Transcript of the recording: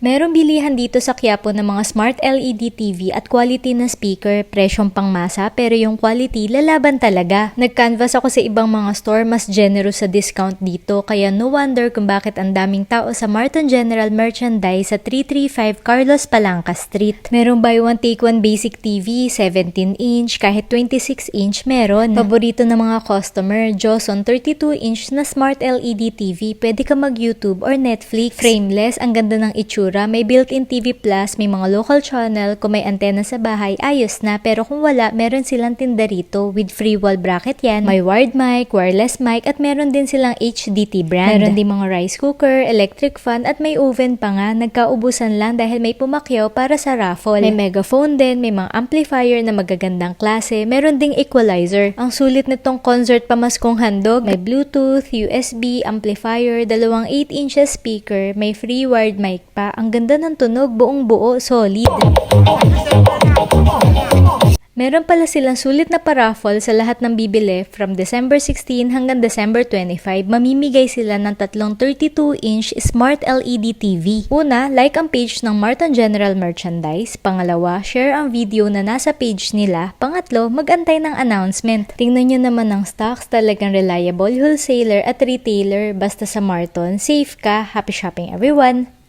Merong bilihan dito sa Quiapo ng mga smart LED TV at quality na speaker, presyong pangmasa pero yung quality lalaban talaga. Nag-canvas ako sa ibang mga store, mas generous sa discount dito kaya no wonder kung bakit ang daming tao sa Martin General Merchandise sa 335 Carlos Palanca Street. Merong buy one take one basic TV, 17 inch, kahit 26 inch meron. Paborito ng mga customer, Joson 32 inch na smart LED TV, pwede ka mag YouTube or Netflix. Frameless, ang ganda ng itsura may built-in TV Plus, may mga local channel, kung may antena sa bahay, ayos na. Pero kung wala, meron silang tinda rito with free wall bracket yan. May wired mic, wireless mic, at meron din silang HDT brand. Meron din mga rice cooker, electric fan, at may oven pa nga. Nagkaubusan lang dahil may pumakyaw para sa raffle. May megaphone din, may mga amplifier na magagandang klase, meron ding equalizer. Ang sulit nitong concert pamaskong handog, may Bluetooth, USB, amplifier, dalawang 8 inches speaker, may free wired mic pa. Ang ganda ng tunog, buong buo, solid. Meron pala silang sulit na paraffle sa lahat ng bibili from December 16 hanggang December 25. Mamimigay sila ng tatlong 32-inch smart LED TV. Una, like ang page ng Martin General Merchandise. Pangalawa, share ang video na nasa page nila. Pangatlo, magantay ng announcement. Tingnan nyo naman ang stocks, talagang reliable wholesaler at retailer. Basta sa Martin, safe ka. Happy shopping everyone!